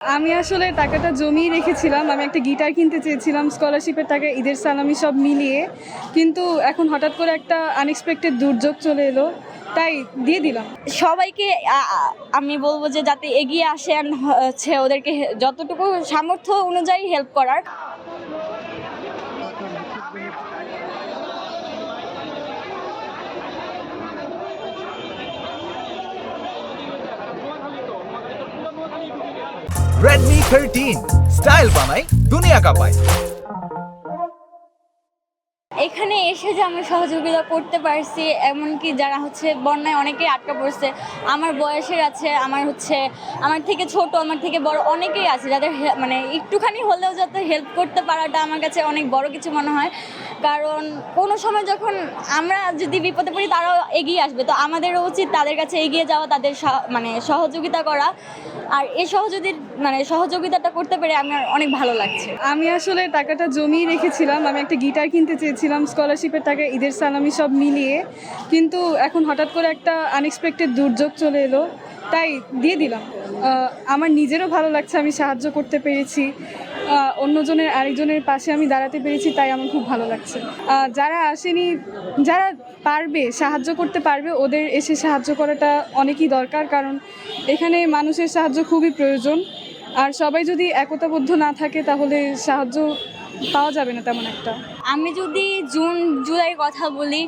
আমি আসলে টাকাটা জমিয়ে রেখেছিলাম। আমি একটা গিটার কিনতে চেয়েছিলাম, স্কলারশিপের টাকা, ঈদের সালামি সব মিলিয়ে। কিন্তু এখন হঠাৎ করে একটা আনএক্সপেক্টেড দুর্যোগ চলে এলো। তাই দিয়ে দিলাম। সবাইকে আমি বলব যে যাতে এগিয়ে আসে হচ্ছে ওদেরকে যতটুকু সামর্থ্য অনুযায়ী হেল্প করার। Redmi 13 স্টাইল বানাই দুনিয়া কাঁপায়। এসে যে আমি সহযোগিতা করতে পারছি, এমনকি যারা হচ্ছে বন্যায় অনেকেই আটকা পড়ছে, আমার বয়সের আছে, আমার হচ্ছে, আমার থেকে ছোট, আমার থেকে বড় অনেকেই আছে যাদের মানে একটুখানি হলেও যাতে হেল্প করতে পারাটা আমার কাছে অনেক বড় কিছু মনে হয়। কারণ কোনো সময় যখন আমরা যদি বিপদে পড়ি, তারাও এগিয়ে আসবে। তো আমাদেরও উচিত তাদের কাছে এগিয়ে যাওয়া, তাদের মানে সহযোগিতা করা। আর এই সহযোগী মানে সহযোগিতাটা করতে পেরে আমার অনেক ভালো লাগছে। আমি আসলে টাকাটা জমিয়ে রেখেছিলাম। আমি একটা গিটার কিনতে চেয়েছিলাম স্কলারশিপের টাকা ঈদের সালামি সব মিলিয়ে, কিন্তু এখন হঠাৎ করে একটা আনএক্সপেক্টেড দুর্যোগ চলে এলো। তাই দিয়ে দিলাম। আমার নিজেরও ভালো লাগছে, আমি সাহায্য করতে পেরেছি। অন্যজনের, আরেকজনের পাশে আমি দাঁড়াতে পেরেছি, তাই আমার খুব ভালো লাগছে। যারা আসেনি, যারা পারবে, সাহায্য করতে পারবে, ওদের এসে সাহায্য করাটা অনেকই দরকার, কারণ এখানে মানুষের সাহায্য খুবই প্রয়োজন। আর সবাই যদি একতাবদ্ধ না থাকে, তাহলে সাহায্য পাওয়া যাবে না তেমন একটা। আমি যদি জুন, জুলাই কথা বলি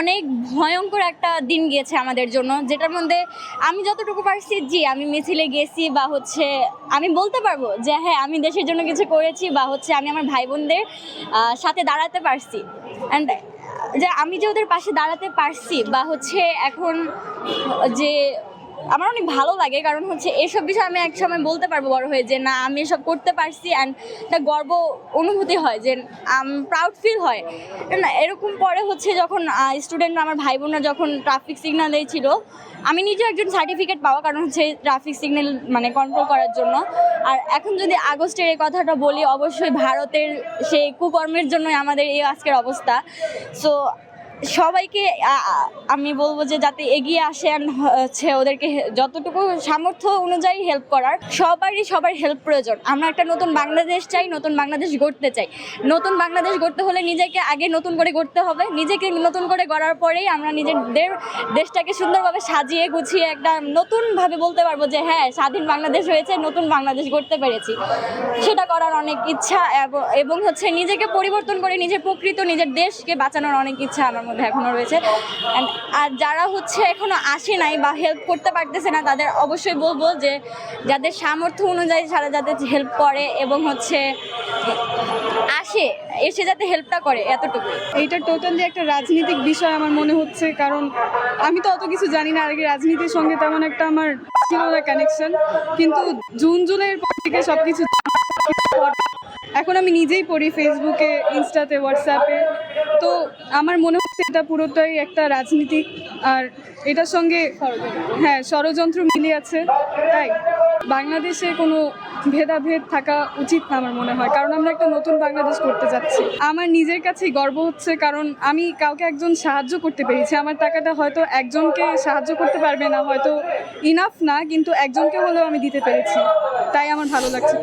অনেক ভয়ঙ্কর একটা দিন গিয়েছে আমাদের জন্য, যেটার মধ্যে আমি যতটুকু পারছি, জি, আমি মিছিলে গেছি বা হচ্ছে আমি বলতে পারব যে হ্যাঁ আমি দেশের জন্য কিছু করেছি বা হচ্ছে আমি আমার ভাই বোনদের সাথে দাঁড়াতে পারছি। অ্যান্ড যে, আমি যে ওদের পাশে দাঁড়াতে পারছি বা হচ্ছে এখন যে আমার অনেক ভালো লাগে, কারণ হচ্ছে এসব বিষয়ে আমি এক সময় বলতে পারব বড় হয়ে যে, না, আমি এসব করতে পারছি অ্যান্ড একটা গর্ব অনুভূতি হয় যে প্রাউড ফিল হয়। না এরকম পরে হচ্ছে যখন স্টুডেন্টরা আমার ভাই বোনরা যখন ট্রাফিক সিগন্যাল দিয়েছিল, আমি নিজে একজন সার্টিফিকেট পাওয়া, কারণ হচ্ছে ট্রাফিক সিগন্যাল মানে কন্ট্রোল করার জন্য। আর এখন যদি আগস্টের এই কথাটা বলি, অবশ্যই ভারতের সেই কুকর্মের জন্যই আমাদের এই আজকের অবস্থা। সো সবাইকে আমি বলব যে যাতে এগিয়ে আসে হচ্ছে ওদেরকে যতটুকু সামর্থ্য অনুযায়ী হেল্প করার, সবারই সবার হেল্প প্রয়োজন। আমরা একটা নতুন বাংলাদেশ চাই, নতুন বাংলাদেশ গড়তে চাই। নতুন বাংলাদেশ গড়তে হলে নিজেকে আগে নতুন করে গড়তে হবে। নিজেকে নতুন করে গড়ার পরেই আমরা নিজেদের দেশটাকে সুন্দরভাবে সাজিয়ে গুছিয়ে একটা নতুনভাবে বলতে পারব যে হ্যাঁ স্বাধীন বাংলাদেশ হয়েছে, নতুন বাংলাদেশ গড়তে পেরেছি। সেটা করার অনেক ইচ্ছা এবং হচ্ছে নিজেকে পরিবর্তন করে নিজের প্রকৃত নিজের দেশকে বাঁচানোর অনেক ইচ্ছা আমার মধ্যে এখনও রয়েছে। And, আর যারা হচ্ছে এখনও আসে নাই বা হেল্প করতে পারতেছে না, তাদের অবশ্যই বলব যে, যাদের সামর্থ্য অনুযায়ী যারা যাতে হেল্প করে এবং হচ্ছে আসে, এসে যাতে হেল্পটা করে এতটুকু এইটা টোটালি একটা রাজনৈতিক বিষয় আমার মনে হচ্ছে, কারণ আমি তো অত কিছু জানি না, আর কি রাজনীতির সঙ্গে তেমন একটা আমার ছিল না কানেকশন কিন্তু জুন জুলাইয়ের পর থেকে সব কিছু এখন আমি নিজেই পড়ি ফেসবুকে ইনস্টাতে হোয়াটসঅ্যাপে তো আমার মনে হচ্ছে এটা পুরোটাই একটা রাজনীতিক আর এটার সঙ্গে হ্যাঁ ষড়যন্ত্র মিলে আছে। তাই বাংলাদেশে কোনো ভেদাভেদ থাকা উচিত না আমার মনে হয়, কারণ আমরা একটা নতুন বাংলাদেশ করতে যাচ্ছি। আমার নিজের কাছেই গর্ব হচ্ছে, কারণ আমি কাউকে একজন সাহায্য করতে পেরেছি। আমার টাকাটা হয়তো একজনকে সাহায্য করতে পারবে না, হয়তো ইনাফ না, কিন্তু একজনকে হলেও আমি দিতে পেরেছি। তাই আমার ভালো লাগছে।